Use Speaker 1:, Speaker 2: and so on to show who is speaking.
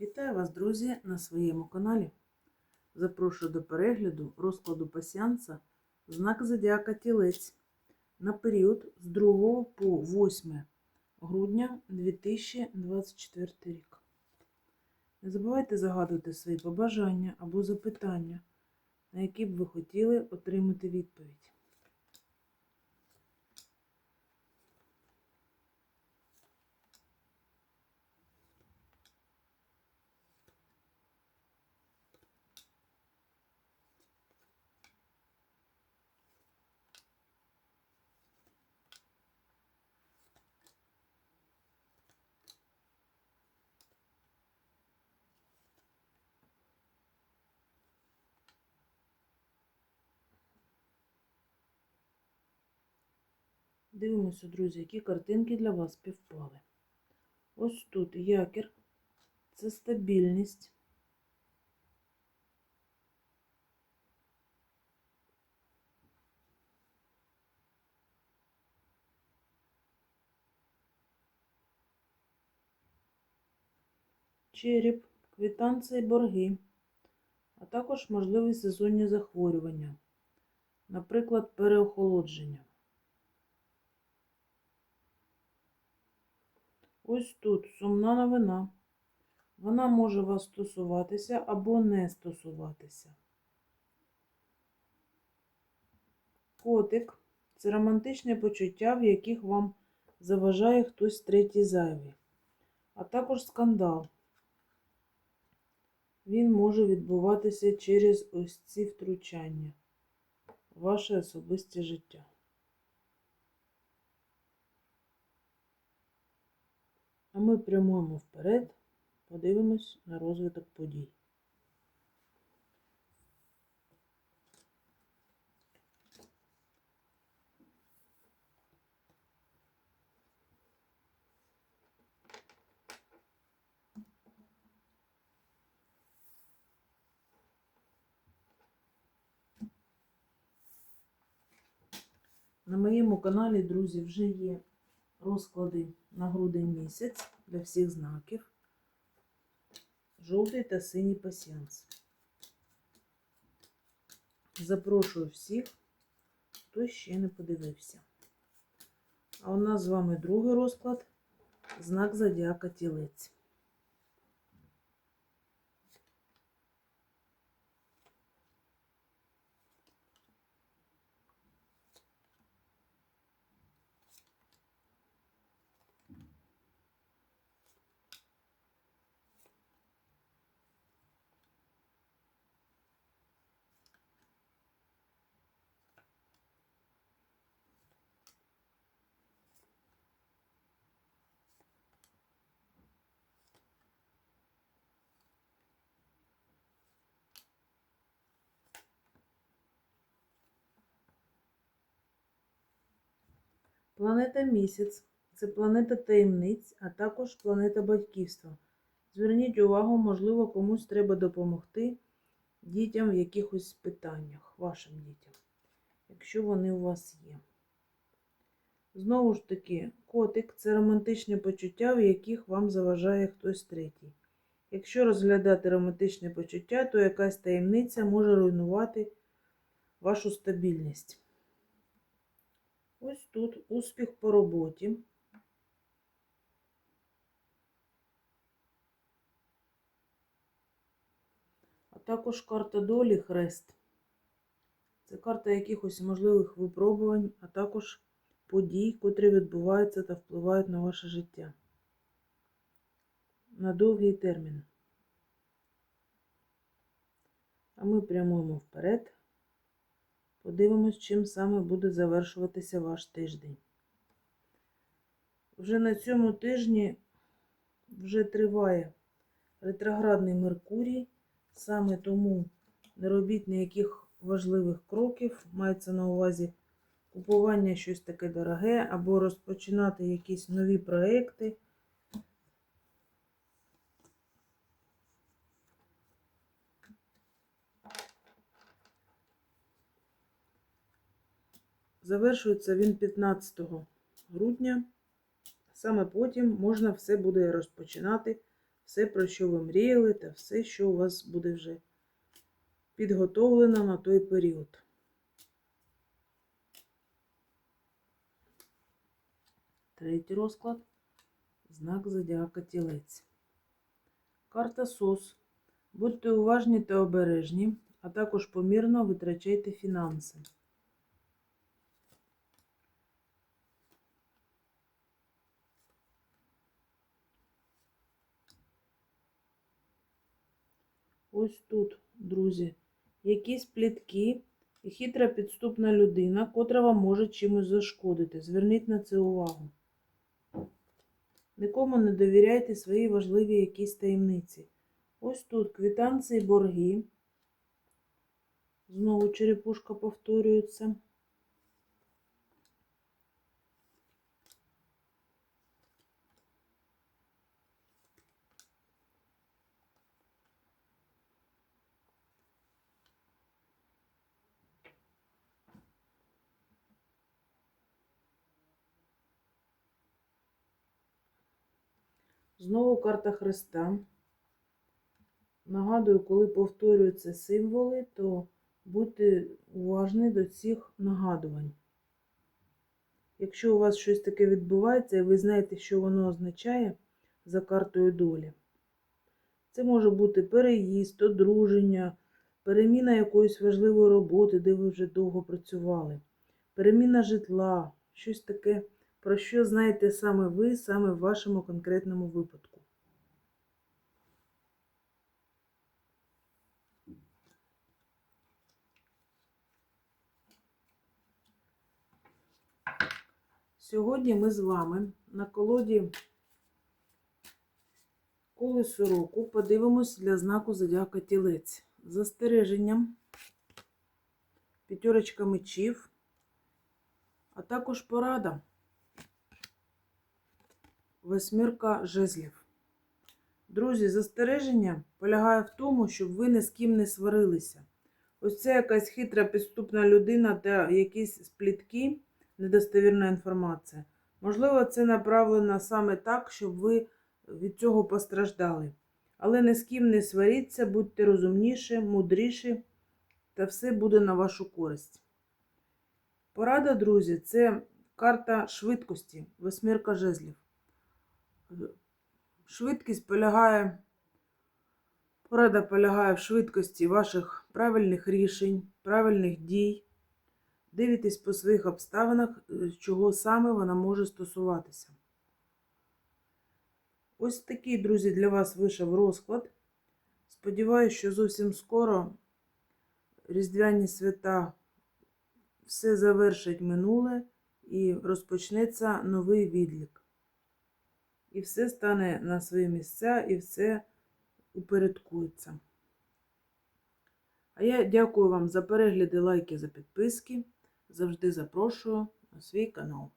Speaker 1: Вітаю вас, друзі, на своєму каналі. Запрошую до перегляду розкладу пасіанса знак Зодіака Тілець на період з 2 по 8 грудня 2024 рік. Не забувайте загадувати свої побажання або запитання, на які б ви хотіли отримати відповідь. Дивимося, друзі, які картинки для вас співпали. Ось тут якір це стабільність. Череп, квитанції, борги, а також можливі сезонні захворювання, наприклад, переохолодження. Ось тут сумна новина. Вона може вас стосуватися або не стосуватися. Котик це романтичне почуття, в яких вам заважає хтось третій зайвий, а також скандал. Він може відбуватися через ось ці втручання ваше особисте життя. А ми прямуємо вперед, подивимось на розвиток подій. На моєму каналі, друзі, вже є розклади на грудень місяць для всіх знаків. Жовтий та синій пасіанс. Запрошую всіх, хто ще не подивився. А у нас з вами другий розклад знак Зодіака Тілець. Планета Місяць це планета таємниць, а також планета батьківства. Зверніть увагу, можливо, комусь треба допомогти дітям в якихось питаннях, вашим дітям, якщо вони у вас є. Знову ж таки, котик це романтичні почуття, в яких вам заважає хтось третій. Якщо розглядати романтичне почуття, то якась таємниця може руйнувати вашу стабільність. Ось тут успіх по роботі. А також карта долі хрест. Це карта якихось можливих випробувань, а також подій, котрі відбуваються та впливають на ваше життя. На довгий термін. А ми прямуємо вперед. Подивимось, чим саме буде завершуватися ваш тиждень. Вже на цьому тижні вже триває ретроградний Меркурій, саме тому не робіть ніяких важливих кроків, мається на увазі купування щось таке дороге, або розпочинати якісь нові проекти. Завершується він 15 грудня. Саме потім можна все буде розпочинати все, про що ви мріяли, та все, що у вас буде вже підготовлено на той період. Третій розклад. Знак зодіака тілець. Карта СОС. Будьте уважні та обережні, а також помірно витрачайте фінанси. Ось тут, друзі, якісь плітки і хитра підступна людина, котра вам може чимось зашкодити. Зверніть на це увагу. Нікому не довіряйте свої важливі якісь таємниці. Ось тут квитанції, борги. Знову черепушка повторюється. Знову карта Христа. Нагадую, коли повторюються символи, то будьте уважні до цих нагадувань. Якщо у вас щось таке відбувається, і ви знаєте, що воно означає за картою долі, це може бути переїзд, одруження, переміна якоїсь важливої роботи, де ви вже довго працювали, переміна житла, щось таке, про що знаєте саме ви, саме в вашому конкретному випадку. Сьогодні ми з вами на колоді колесо року подивимось для знаку зодіака тілець. Застереженням, п'ятерочка мечів, а також порада. Восьмірка жезлів. Друзі, застереження полягає в тому, щоб ви ні з ким не сварилися. Ось це якась хитра підступна людина та якісь сплітки недостовірна інформація. Можливо, це направлено саме так, щоб ви від цього постраждали. Але ні з ким не сваріться, будьте розумніші, мудріші, та все буде на вашу користь. Порада, друзі, це карта швидкості, восьмірка жезлів. Швидкість полягає, порада полягає в швидкості ваших правильних рішень, правильних дій. Дивитесь по своїх обставинах, е, чого саме вона може стосуватися. Ось такий, друзі, для вас вийшов розклад. Сподіваюсь, що зовсім скоро Різдвяні свята все завершить минуле і розпочнеться новий відлік. І все стане на свої місця, і все упорядкується. А я дякую вам за перегляди, лайки, за підписки. Завжди запрошую на свій канал.